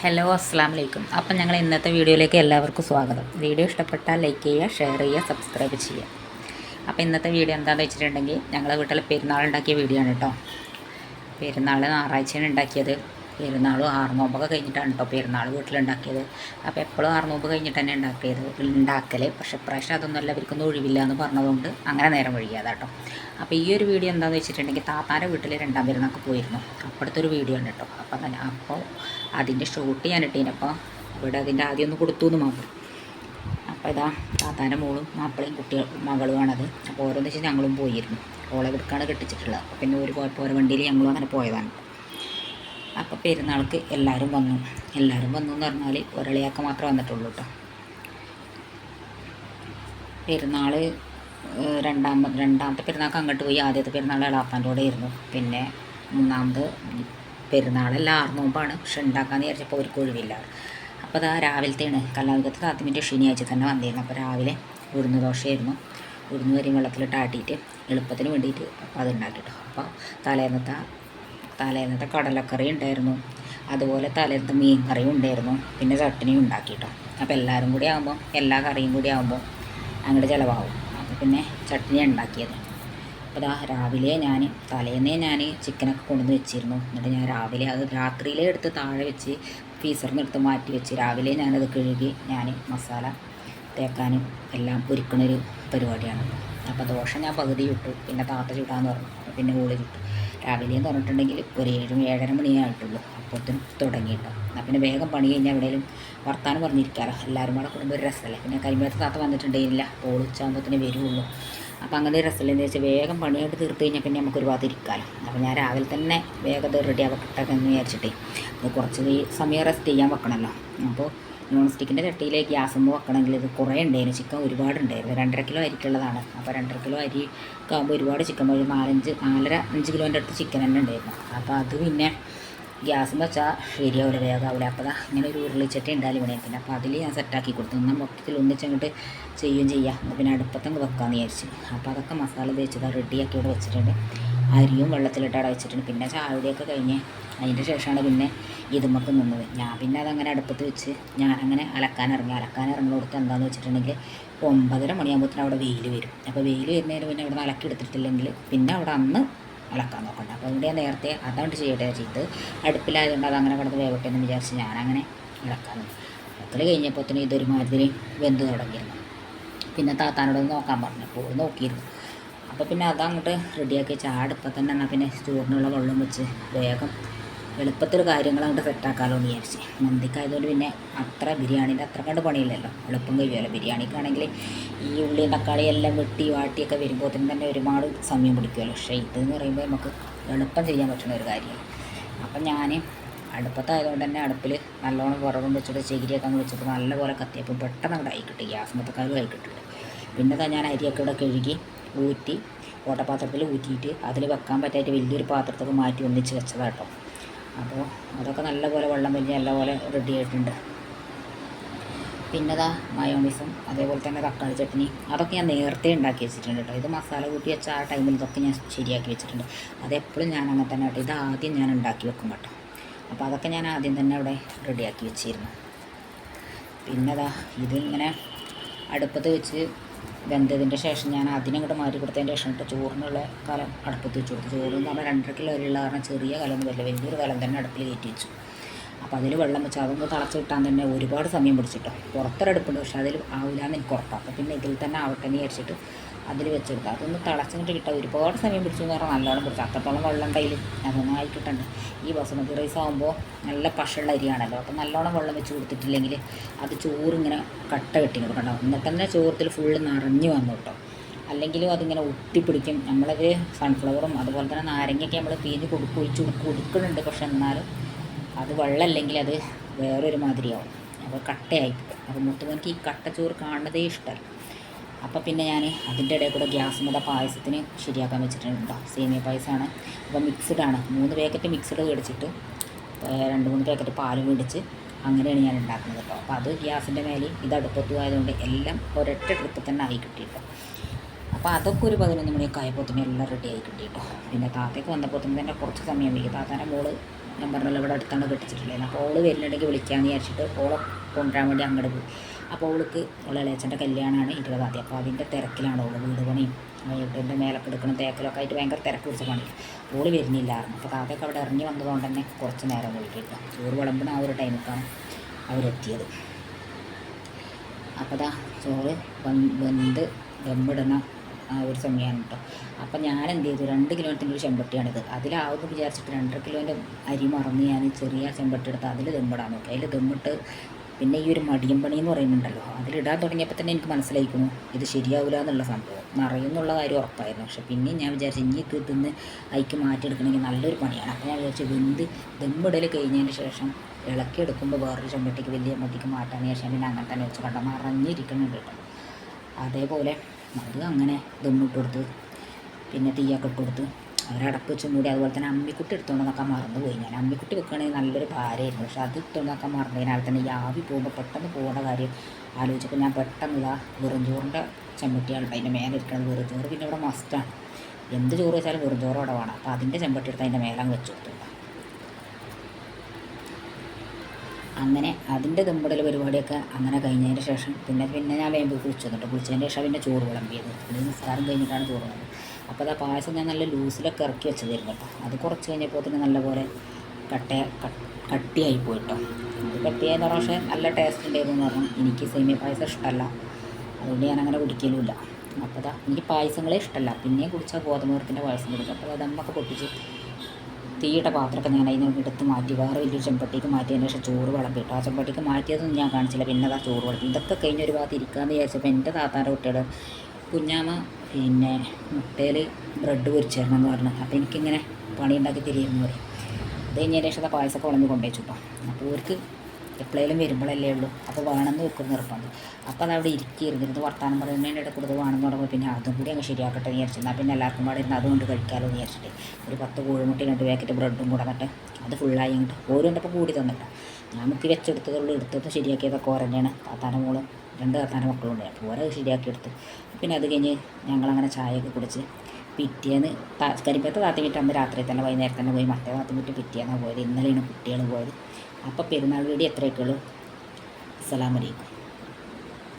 Hello അസ്സാം വലൈക്കും അപ്പം ഞങ്ങൾ ഇന്നത്തെ വീഡിയോയിലേക്ക് എല്ലാവർക്കും സ്വാഗതം. വീഡിയോ ഇഷ്ടപ്പെട്ടാൽ ലൈക്ക് ചെയ്യുക ഷെയർ ചെയ്യുക സബ്സ്ക്രൈബ് ചെയ്യുക. അപ്പോൾ ഇന്നത്തെ വീഡിയോ എന്താണെന്ന് വെച്ചിട്ടുണ്ടെങ്കിൽ ഞങ്ങളെ വീട്ടിൽ പെരുന്നാൾ ഉണ്ടാക്കിയ വീഡിയോ ആണ് കേട്ടോ. പെരുന്നാൾ ഞായറാഴ്ചയാണ് ഉണ്ടാക്കിയത്. പെരുന്നാളും ആറുനോമ്പൊക്കെ കഴിഞ്ഞിട്ടാണ് കേട്ടോ പെരുന്നാൾ വീട്ടിലുണ്ടാക്കിയത്. അപ്പോൾ എപ്പോഴും ആറുനോമ്പ് കഴിഞ്ഞിട്ട് തന്നെ ഉണ്ടാക്കിയത്. ഉണ്ടാക്കൽ പക്ഷേ പ്രാവശ്യം അതൊന്നും അല്ല അവർക്കൊന്നും ഒഴിവില്ല എന്ന് പറഞ്ഞതുകൊണ്ട് അങ്ങനെ നേരം വഴിയാതെ കേട്ടോ അപ്പോൾ ഈ ഒരു വീഡിയോ എന്താണെന്ന് വെച്ചിട്ടുണ്ടെങ്കിൽ താത്താന്റെ വീട്ടിൽ രണ്ടാം പെരുന്നാൾക്ക് പോയിരുന്നു. അപ്പോഴത്തെ ഒരു വീഡിയോ ഉണ്ട് കേട്ടോ അപ്പം തന്നെ അപ്പോൾ അതിന്റെ ഷോട്ട് ഞാൻ ഇട്ടീനപ്പോൾ ഇവിടെ അതിന്റെ ആദ്യം ഒന്ന് കൊടുത്തു എന്ന് മാത്രം അപ്പോൾ ഇതാ താത്താന്റെ മോളും മാപ്പിളയും കുട്ടികൾ മകളുമാണത് അപ്പോൾ ഓരോന്ന് വെച്ചാൽ ഞങ്ങളും പോയിരുന്നു. ഓളെ എടുക്കാണ് കെട്ടിച്ചിട്ടുള്ളത്. അപ്പോൾ പിന്നെ ഒരു പോയപ്പോൾ ഓരോ വണ്ടിയിൽ ഞങ്ങളും അങ്ങനെ പോയതാണ്. അപ്പോൾ പെരുന്നാൾക്ക് എല്ലാവരും വന്നു. എല്ലാവരും വന്നു എന്ന് പറഞ്ഞാൽ ഒരളിയാക്ക മാത്രമേ വന്നിട്ടുള്ളൂ കേട്ടോ പെരുന്നാൾ രണ്ടാമ രണ്ടാമത്തെ പെരുന്നാൾക്ക് അങ്ങോട്ട് പോയി. ആദ്യത്തെ പെരുന്നാൾ എളാപ്പാന്റെ കൂടെ ആയിരുന്നു. പിന്നെ മൂന്നാമത് പെരുന്നാളെല്ലാം മുമ്പാണ് പക്ഷെ ഉണ്ടാക്കാന്ന് വിചാരിച്ചപ്പോൾ അവർക്ക് ഒഴിവില്ല. അപ്പോൾ അതാ രാവിലത്തെയാണ്. കലാവിധത്തിൽ താത്തിമിന്റെ ശനിയാഴ്ച തന്നെ വന്നിരുന്നു. അപ്പോൾ രാവിലെ ഉഴുന്ന് ദോശയായിരുന്നു. ഉഴുന്ന് വരി വെള്ളത്തിലിട്ട് ആട്ടിയിട്ട് എളുപ്പത്തിന് വേണ്ടിയിട്ട് അപ്പോൾ അത് ഉണ്ടാക്കിയിട്ടു അപ്പോൾ തലേന്നത്തെ തലേന്നത്തെ കടലക്കറി ഉണ്ടായിരുന്നു. അതുപോലെ തലേന്നത്തെ മീൻ കറിയും ഉണ്ടായിരുന്നു. പിന്നെ ചട്ടനിയും ഉണ്ടാക്കിയിട്ടോ അപ്പോൾ എല്ലാവരും കൂടി ആകുമ്പോൾ എല്ലാ കറിയും കൂടി ആകുമ്പോൾ അങ്ങോട്ട് ചിലവാകും. അപ്പോൾ പിന്നെ ചട്ടിനി ഉണ്ടാക്കിയത്. അപ്പോൾ ഇതാ രാവിലെ ഞാൻ തലേന്നേ ഞാൻ ചിക്കനൊക്കെ കൊണ്ടുവന്ന് വെച്ചിരുന്നു. എന്നിട്ട് ഞാൻ രാവിലെ അത് രാത്രിയിലെ എടുത്ത് താഴെ വെച്ച് ഫീസറിൽ നിന്ന് എടുത്ത് മാറ്റി വെച്ച് രാവിലെ ഞാനത് കഴുകി ഞാൻ മസാല തേക്കാനും എല്ലാം ഒരുക്കണൊരു പരിപാടിയാണ്. അപ്പോൾ ദോശ ഞാൻ പകുതി ചുട്ടു. പിന്നെ താത്ത ചുട്ടാന്ന് പറഞ്ഞു. പിന്നെ ഗോളി ചുട്ടു. രാവിലെ എന്ന് പറഞ്ഞിട്ടുണ്ടെങ്കിൽ ഒരു ഏഴും ഏഴര മണിയേ ആയിട്ടുള്ളൂ അപ്പോഴത്തേനും തുടങ്ങിയിട്ടോ എന്നാൽ പിന്നെ വേഗം പണി കഴിഞ്ഞാൽ എവിടെയെങ്കിലും വർത്താനം പറഞ്ഞിരിക്കാറോ എല്ലാവരും കൂടെ കൂടുമ്പോൾ ഒരു രസമല്ലേ? പിന്നെ കരിമ്പേത്ത് താത്ത വന്നിട്ടുണ്ടെങ്കിലില്ല. ഓൾ ഉച്ചാകുമ്പോഴത്തേനെ വരുള്ളൂ അപ്പോൾ അങ്ങനെ ഒരു രസമല്ലെന്ന് വെച്ചാൽ വേഗം പണിയായിട്ട് തീർത്ത് കഴിഞ്ഞാൽ പിന്നെ നമുക്ക് ഒരുപാട് ഇരിക്കാമല്ലോ അപ്പോൾ ഞാൻ രാവിലെ തന്നെ വേഗം റെഡി ആവട്ടെ എന്ന് വിചാരിച്ചിട്ടേ. കുറച്ച് സമയം റെസ്റ്റ് ചെയ്യാൻ വെക്കണമല്ലോ. അപ്പോൾ നോൺ സ്റ്റിക്കിന്റെ ചട്ടിയിലേക്ക് ഗ്യാസുമ്പോൾ വെക്കണമെങ്കിൽ ഇത് കുറേ ഉണ്ടായിരുന്നു. ചിക്കൻ ഒരുപാട് ഉണ്ടായിരുന്നു രണ്ടര കിലോ അരിക്കുള്ളതാണ്. അപ്പോൾ രണ്ടര കിലോ അരി ഒക്കെ ആകുമ്പോൾ ഒരുപാട് ചിക്കൻ ഒരു നാലഞ്ച് നാലര അഞ്ച് കിലോന്റെ അടുത്ത് ചിക്കൻ തന്നെ ഉണ്ടായിരുന്നു. അപ്പോൾ അത് പിന്നെ ഗ്യാസും വെച്ചാൽ ശരിയാവില്ല വേഗമാവില്ല അപ്പോൾ അപ്പം ഇങ്ങനെ ഒരു ഉരുളിച്ചട്ടി ഉണ്ടായാലും പിന്നെ. അപ്പോൾ അതിൽ ഞാൻ സെറ്റാക്കി കൊടുത്തു. എന്നാൽ മൊത്തത്തിൽ ഒന്നിച്ചങ്ങോട്ട് ചെയ്യുകയും ചെയ്യാം. പിന്നെ അടുപ്പത്തങ്ങ് വെക്കാമെന്ന് വിചാരിച്ചു. അപ്പോൾ അതൊക്കെ മസാല തേച്ചത് റെഡിയാക്കി ഇവിടെ വെച്ചിട്ടുണ്ട്. അരിയും വെള്ളത്തിലിട്ട് അടവച്ചിട്ടുണ്ട് വെച്ചിട്ടുണ്ട്. പിന്നെ ചായയുടെയൊക്കെ കഴിഞ്ഞ് അതിന്റെ ശേഷമാണ് പിന്നെ ഇതുമൊക്കെ നിന്നത്. ഞാൻ പിന്നെ അതങ്ങനെ അടുപ്പത്ത് വെച്ച് ഞാനങ്ങനെ അലക്കാൻ ഇറങ്ങി. അലക്കാൻ ഇറങ്ങുന്നിടത്ത് എന്താണെന്ന് വെച്ചിട്ടുണ്ടെങ്കിൽ ഒമ്പതര മണിയാകുമ്പോൾ അവിടെ വെയിൽ വരും. അപ്പോൾ വെയിൽ വരുന്നതിന് പിന്നെ അവിടെ നിന്ന് എടുത്തിട്ടില്ലെങ്കിൽ പിന്നെ അവിടെ അന്ന് അലക്കാൻ നോക്കണ്ട. അപ്പോൾ ഇവിടെ നേരത്തെ അതുകൊണ്ട് ചെയ്യട്ടെ ചെയ്ത് അടുപ്പിലായതുകൊണ്ട് അതങ്ങനെ കിടന്ന് വേവട്ടെ എന്ന് വിചാരിച്ച് ഞാനങ്ങനെ ഇളക്കാൻ കഴിഞ്ഞപ്പോൾ തന്നെ ഇതൊരുമാതിരി വെന്ത് തുടങ്ങിയിരുന്നു പിന്നെ താത്താനോട് നോക്കാൻ പറഞ്ഞു. അപ്പോൾ നോക്കിയിരുന്നു. അപ്പോൾ പിന്നെ അതങ്ങോട്ട് റെഡിയാക്കി അടുപ്പത്ത് തന്നെ എന്നാൽ പിന്നെ ചോറിനുള്ള വെള്ളം വെച്ച് വേഗം എളുപ്പത്തിൽ കാര്യങ്ങൾ അങ്ങോട്ട് സെറ്റാക്കാമല്ലോ എന്ന് വിചാരിച്ച്. മന്തിക്കായതുകൊണ്ട് പിന്നെ അത്ര ബിരിയാണീന്റെ അത്ര കണ്ട് പണിയില്ലല്ലോ. എളുപ്പം കഴിയുമല്ലോ. ബിരിയാണിക്കാണെങ്കിൽ ഈ ഉള്ളിയും തക്കാളി എല്ലാം വെട്ടി വാട്ടിയൊക്കെ വരുമ്പോഴത്തേനും തന്നെ ഒരുപാട് സമയം പിടിക്കുമല്ലോ. പക്ഷേ ഇതെന്ന് പറയുമ്പോൾ നമുക്ക് എളുപ്പം ചെയ്യാൻ പറ്റുന്ന ഒരു കാര്യമാണ്. അപ്പം ഞാൻ അടുപ്പത്തായതുകൊണ്ട് തന്നെ അടുപ്പിൽ നല്ലോണം വിറകും വെച്ചിട്ട് ചകിരിയൊക്കെ അങ്ങ് വെച്ചിട്ട് നല്ലപോലെ കത്തിയപ്പോൾ പെട്ടെന്ന് അങ്ങോട്ട് ആയി കിട്ടി. ഗ്യാസ് മൊത്തക്കാരും ആയി കിട്ടില്ല. പിന്നെ ഞാൻ അരിയൊക്കെ ഇവിടെ കഴുകി ഊറ്റി ഓട്ടപാത്രത്തിൽ ഊറ്റിയിട്ട് അതിൽ വെക്കാൻ പറ്റായിട്ട് വലിയൊരു പാത്രത്തൊക്കെ മാറ്റി ഒന്നിച്ച് വെച്ചതാട്ടോ അപ്പോൾ അതൊക്കെ നല്ലപോലെ വെള്ളം വലിഞ്ഞ് നല്ലപോലെ റെഡി ആയിട്ടുണ്ട്. പിന്നെ ഇതാ മയോണീസും അതേപോലെ തന്നെ തക്കാളി ചട്നി അതൊക്കെ ഞാൻ നേരത്തെ ഉണ്ടാക്കി വെച്ചിട്ടുണ്ട് കേട്ടോ. ഇത് മസാല കൂട്ടി വെച്ച ആ ടൈമിൽ ഇതൊക്കെ ഞാൻ ശരിയാക്കി വെച്ചിട്ടുണ്ട്. അതെപ്പോഴും ഞാൻ അങ്ങനെ തന്നെ കേട്ടോ. ഇത് ആദ്യം ഞാൻ ഉണ്ടാക്കി വെക്കും കേട്ടോ. അപ്പോൾ അതൊക്കെ ഞാൻ ആദ്യം തന്നെ അവിടെ റെഡിയാക്കി വെച്ചിരുന്നു. പിന്നെ ഇതാ ഇതിങ്ങനെ അടുപ്പത്ത് വെച്ച് വെന്തതിന്റെ ശേഷം ഞാൻ അതിനങ്ങോട്ട് മാറ്റി കൊടുത്തതിന്റെ ശേഷം ഇട്ട് ചോറിനുള്ള കലം അടുപ്പത്ത് വെച്ച് കൊടുത്തു. ചോറ് എന്ന് പറഞ്ഞാൽ രണ്ടര കിലോ അരിയുള്ള കാരണം ചെറിയ കലമൊന്നും വരില്ല വലിയൊരു കലം തന്നെ അടുപ്പിൽ കയറ്റി വെച്ചു. അപ്പോൾ അതിൽ വെള്ളം വെച്ച് അതൊന്ന് തിളച്ച് കിട്ടാൻ തന്നെ ഒരുപാട് സമയം പിടിച്ചിട്ടോ. പുറത്തൊരടുപ്പുണ്ട് പക്ഷേ അതിൽ ആവില്ല എന്ന് എനിക്ക് ഉറപ്പാണ് അപ്പോൾ പിന്നെ ഇതിൽ തന്നെ ആവട്ടെ എന്ന് വിചാരിച്ചിട്ട് അതിൽ വെച്ചെടുക്കുക അതൊന്ന് തിളച്ചിട്ട് കിട്ടാൻ ഒരുപാട് സമയം പിടിച്ചു എന്ന് പറഞ്ഞാൽ നല്ലോണം പിടിച്ചു. അത്രത്തോളം വെള്ളം കയ്യിൽ അതൊന്നും ആയിക്കിട്ടുണ്ട്. കിട്ടണ്ട ഈ ബസുമതി റൈസ് ആകുമ്പോൾ നല്ല പശുള്ള അരിയാണല്ലോ. അപ്പോൾ നല്ലോണം വെള്ളം വെച്ച് കൊടുത്തിട്ടില്ലെങ്കിൽ അത് ചോറിങ്ങനെ കട്ട കെട്ടി. കൊടുക്കണ്ടോ എന്നിട്ട് തന്നെ ചോറത്തിൽ ഫുള്ള് നിറഞ്ഞു വന്നു കേട്ടോ. അല്ലെങ്കിലും അതിങ്ങനെ ഒട്ടിപ്പിടിക്കും. നമ്മളത് സൺഫ്ലവറും അതുപോലെ തന്നെ നാരങ്ങയൊക്കെ നമ്മൾ പീഞ്ഞ് കൊടുക്കും ഒഴിച്ച് കൊടുക്കുന്നുണ്ട് പക്ഷെ എന്നാലും അത് വെള്ളമല്ലെങ്കിൽ അത് വേറൊരു മാതിരിയാവും. അപ്പോൾ കട്ടയായി. അപ്പോൾ മുത്തുമോനിക്ക് ഈ കട്ടച്ചോറ് കാണുന്നതേ ഇഷ്ടമല്ല അപ്പോൾ പിന്നെ ഞാൻ അതിന്റെ ഇടയിൽ കൂടെ ഗ്യാസ് മുത പായസത്തിന് ശരിയാക്കാൻ വെച്ചിട്ടുണ്ട് സേമിയ പായസമാണ് അപ്പോൾ മിക്സ്ഡ് ആണ്. മൂന്ന് പാക്കറ്റ് മിക്സ്ഡ് മേടിച്ചിട്ട് രണ്ട് മൂന്ന് പാക്കറ്റ് പാൽ മേടിച്ച് അങ്ങനെയാണ് ഞാൻ ഉണ്ടാക്കുന്നത് കേട്ടോ അപ്പോൾ അത് ഗ്യാസിന്റെ മേലെ ഇത് അടുപ്പത്തു ആയതുകൊണ്ട് എല്ലാം ഒരൊറ്റ ട്രിപ്പ് തന്നെ ആയി കിട്ടി കേട്ടോ അപ്പോൾ അതൊക്കെ ഒരു പതിനൊന്ന് മണിയൊക്കെ ആയപ്പോൾ തന്നെ എല്ലാം റെഡി ആയി കിട്ടി കേട്ടോ പിന്നെ താത്തയ്ക്ക് വന്നപ്പോൾ തന്നെ കുറച്ച് സമയം വൈകി. താത്താന്റെ മോൾ ഞാൻ പറഞ്ഞല്ലോ ഇവിടെ അടുത്താണ് കെട്ടിച്ചിട്ടുള്ളത് അപ്പോൾ ഓൾ വരുന്നുണ്ടെങ്കിൽ വിളിക്കാമെന്ന് വിചാരിച്ചിട്ട് ഓളെ കൊണ്ടുവരാൻ വേണ്ടി അങ്ങോട്ട് പോയി. അപ്പോൾ അവൾക്ക് ഓളെ ഇളയച്ചന്റെ കല്യാണമാണ് ഇരുപതാം തീയതി അപ്പോൾ അതിന്റെ തിരക്കിലാണ് അവൾ വീട് പണിയും വീട്ടിന്റെ മേലൊക്കെ എടുക്കണം തേക്കലൊക്കെ ആയിട്ട് ഭയങ്കര തിരക്ക് പിടിച്ച പണി. ഓൾ വരുന്നില്ലായിരുന്നു. അപ്പോൾ കാക്കയൊക്കെ അവിടെ ഇറങ്ങി വന്നതുകൊണ്ട് തന്നെ കുറച്ച് നേരം പോയിട്ടില്ല ചോറ് വിളമ്പുന്ന ആ ഒരു ടൈമിലാണ് അവരെത്തിയത് അപ്പോൾ ദാ ചോറ് വെന്ത് ദമ്മിടുന്ന ആ ഒരു സമയമാണ് കേട്ടോ അപ്പം ഞാൻ എന്ത് ചെയ്തു? രണ്ട് കിലോത്തിന്റെ ഒരു ചെമ്പട്ടിയാണിത്. അതിലാവുമെന്ന് വിചാരിച്ചിട്ട് രണ്ടര കിലോന്റെ അരി മറന്ന് ഞാൻ ചെറിയ ചെമ്പട്ടി എടുത്ത് അതിൽ ദമ്മിടാൻ നോക്കി. അതിൽ ദമ്മിട്ട് പിന്നെ ഈ ഒരു മടിയം പണി എന്ന് പറയുന്നുണ്ടല്ലോ. അതിലിടാൻ തുടങ്ങിയപ്പോൾ തന്നെ എനിക്ക് മനസ്സിലായിക്കുന്നു ഇത് ശരിയാവില്ല എന്നുള്ള സംഭവം. നിറയുന്നുള്ള കാര്യം ഉറപ്പായിരുന്നു. പക്ഷെ പിന്നെ ഞാൻ വിചാരിച്ചു ഇനി ഇത് തിന്ന് അതിക്ക് മാറ്റിയെടുക്കണമെങ്കിൽ നല്ലൊരു പണിയാണ്. അപ്പോൾ ഞാൻ വിചാരിച്ചു വെന്ത് ദമ്മിടൽ കഴിഞ്ഞതിന് ശേഷം ഇളക്കി എടുക്കുമ്പോൾ വേറൊരു ചെമ്പട്ടിക്ക് വലിയ മട്ടിക്ക് മാറ്റാൻ ശേഷം പിന്നെ അങ്ങനെ തന്നെ വെച്ച്. കണ്ട മറഞ്ഞിരിക്കുന്നുണ്ട് കേട്ടോ. അതേപോലെ അത് അങ്ങനെ ദമ്മിട്ട് കൊടുത്ത് പിന്നെ തീയൊക്കെ ഇട്ട് കൊടുത്ത് അവരടപ്പ് വെച്ചും കൂടി അതുപോലെ തന്നെ അമ്മിക്കുട്ടി എടുത്തുകൊണ്ട് നോക്കാൻ മറന്നു പോയി ഞാൻ അമ്മിക്കുട്ടി വെക്കുകയാണെങ്കിൽ നല്ലൊരു ഭാരമായിരുന്നു. പക്ഷെ അത് എടുത്തുകൊണ്ട് നോക്കാൻ മറന്നതിനാൽ തന്നെ ഈ ആവി പോകുമ്പോൾ പെട്ടെന്ന് പോകേണ്ട കാര്യം ആലോചിച്ചപ്പോൾ ഞാൻ പെട്ടെന്ന് ഇതാ വെറും ചോറിന്റെ ചെമ്പട്ടിയാണ് അതിന്റെ മേലെ ഇരിക്കുന്നത് വെറും ചോറ് പിന്നെ ഇവിടെ മസ്റ്റാണ് എന്ത് ചോറ് വെച്ചാലും വെറും ചോറ് അവിടെ വേണം. അപ്പോൾ അതിന്റെ ചെമ്പട്ടി എടുത്ത് അതിന്റെ മേലെ അങ്ങ് വെച്ച് കൊടുത്തു. അങ്ങനെ അതിന്റെ തുമ്പടൽ പരിപാടിയൊക്കെ അങ്ങനെ കഴിഞ്ഞതിന് ശേഷം പിന്നെ പിന്നെ ഞാൻ വേമ്പ് കുളിച്ചു എന്നിട്ട് കുളിച്ചതിന് ശേഷം പിന്നെ ചോറ് വിളമ്പിയത്. പിന്നെ നിസ്കാരം കഴിഞ്ഞിട്ടാണ് ചോറ് വിളമ്പത് അപ്പോൾ അതാ പായസം ഞാൻ നല്ല ലൂസിലൊക്കെ ഇറക്കി വെച്ചതായിരുന്നു കേട്ടോ. അത് കുറച്ച് കഴിഞ്ഞപ്പോൾ തന്നെ നല്ലപോലെ കട്ട കട്ടിയായി പോയിട്ടോ അത് കട്ടിയായെന്ന് പറഞ്ഞാൽ പക്ഷേ നല്ല ടേസ്റ്റ് ഉണ്ടായിരുന്നു എന്ന് പറഞ്ഞു. എനിക്ക് സേമിയ പായസം ഇഷ്ടമല്ല അതുകൊണ്ട് ഞാൻ അങ്ങനെ കുടിക്കലുമില്ല. അപ്പോൾ അതാ എനിക്ക് പായസങ്ങളെ ഇഷ്ടമല്ല പിന്നെയും കുടിച്ചാൽ ഗോതമ്പ് പായസം കുടിക്കും. അപ്പോൾ അത് അമ്മയ്ക്ക് പൊട്ടിച്ച് തീയുടെ പാത്രമൊക്കെ ഞാൻ അതിന് എടുത്ത് മാറ്റി. വേറെ വലിയൊരു ചെമ്പട്ടിക്ക് മാറ്റിയതിന് ശേഷം ചോറ് വിളമ്പിട്ടു ആ ചെമ്പട്ടിക്ക് മാറ്റിയതൊന്നും ഞാൻ കാണിച്ചില്ല. പിന്നെ അതാ ചോറ് വിളമ്പി. ഇതൊക്കെ കഴിഞ്ഞ ഒരു ഭാഗത്ത് ഇരിക്കാമെന്ന് വിചാരിച്ചപ്പോൾ എന്റെ താത്താന്റെ കുട്ടികൾ കുഞ്ഞാമ്മ പിന്നെ മുട്ടയിൽ ബ്രെഡ് പൊരിച്ചു തരണം എന്ന് പറഞ്ഞു. അപ്പോൾ എനിക്കിങ്ങനെ പണി ഉണ്ടാക്കി തരുമെന്ന് പറയും. അത് കഴിഞ്ഞ ശേഷം പായസമൊക്കെ ഉണങ്ങി കൊണ്ടുവച്ചു കേട്ടോ അപ്പോൾ അവർക്ക് എപ്പോഴേലും വരുമ്പോഴല്ലേ ഉള്ളൂ. അപ്പോൾ വേണമെന്ന് വെക്കും നിർബന്ധം. അപ്പോൾ അതവിടെ ഇരിക്കുകയായിരുന്നു വർത്താനം പറയുന്നതിന്റെ ഇടയിൽ കൂടുതൽ വേണമെന്ന് തുടങ്ങുമ്പോൾ പിന്നെ അതും കൂടി അങ്ങ് ശരിയാക്കട്ടെ എന്ന് വിചാരിച്ചു. എന്നാൽ പിന്നെ എല്ലാവർക്കും പാടെ ഇരുന്ന് അതുകൊണ്ട് കഴിക്കാമല്ലോ എന്ന് വിചാരിച്ചിട്ട് ഒരു പത്ത് കോഴിമുട്ടി രണ്ട് പാക്കറ്റ് ബ്രെഡും കൂടെ നട്ട് അത് ഫുള്ളായി ഇങ്ങോട്ട്. ഓരോണ്ടപ്പോൾ കൂടി തന്നിട്ട് ഞാൻ മുക്കി വെച്ചെടുത്തതുള്ളൂ എടുത്തത് ശരിയാക്കിയതൊക്കെ ഓരന്നെയാണ് താത്താന്റെ മോളും രണ്ട് താത്താന്റെ മക്കളും ഉണ്ട് അപ്പോൾ ഓരോ ശരിയാക്കി എടുത്തു. പിന്നെ അത് കഴിഞ്ഞ് ഞങ്ങളങ്ങനെ ചായയൊക്കെ കുടിച്ച് പിറ്റേന്ന് കരിപ്പത്ത് താത്തി വീട്ട് അന്ന് രാത്രി തന്നെ വൈകുന്നേരം തന്നെ പോയി മറ്റേ താത്തി വീട്ട് പിറ്റേന്നാണ് പോയത്. ഇന്നലെയാണ് കുട്ടികൾ പോയത്. അപ്പോൾ പെരുന്നാൾ വീടി എത്രയൊക്കെയുള്ളൂ അസ്സലാമലൈക്കും